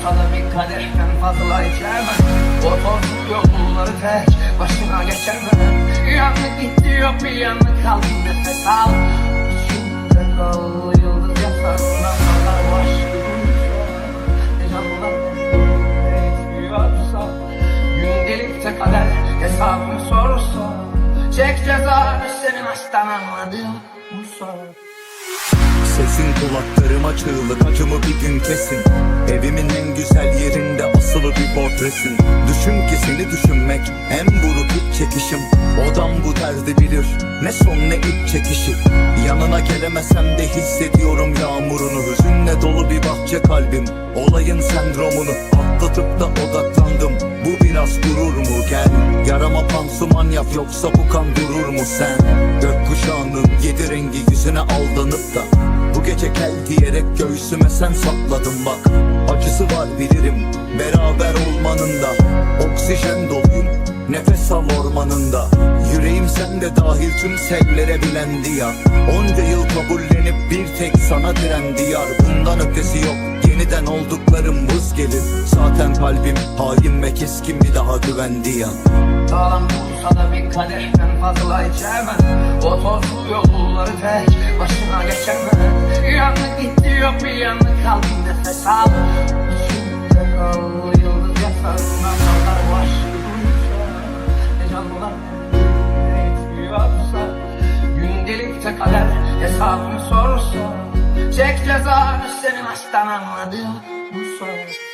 olsa da bir kadehten fazla içemem. O tozlu yolları tek başına geçemem. Yanlık gitti yok bir yanlık kaldı. Nefes al. İçimde kal yıldız yatağından kadar istiyorsa Gündelikte kader hesabını sorsa Çek cezanı senin aşktan anladığım bu soru Sesin kulaklarıma çığlık acımı bir gün kesin. Evimin en güzel yerinde asılı bir portresin. Düşün ki seni düşünmek en buruk iç çekişim. Odam bu derdi bilir ne son ne iç çekişi. Yanına gelemesem de hissediyorum yağmurunu. Hüzünle dolu bir bahçe kalbim Olayın sendromunu. Atlatıp da odaklandım Bu biraz gurur mu? Gel Yarama pansuman yap yoksa bu kan durur mu sen? Gökkuşağının yedi rengi yüzüne aldanıp da gece gel diyerek göğsüme sen sapladın bak. Acısı var bilirim beraber olmanın da. Oksijen doluyum nefes al ormanında. Yüreğim sende dahil tüm sellere bilendi ya Onca yıl kabullenip bir tek sana direndi yar Bundan ötesi yok yeniden olduklarım buz gelir Zaten kalbim hain ve keskin bir daha güvendi ya Sağlam bulsa da bir kadehten fazla içemem O tozlu yolları tek başına geçemem Yanlık gitti yok bir yanlık kaldı nefes al. İçimde kal yıldız yatağından kadar başlıyorsa E canlar ne istiyorsa. Gündelikte kader hesabını sorsa. Çek cezanı senin aşktan anladığım bu soru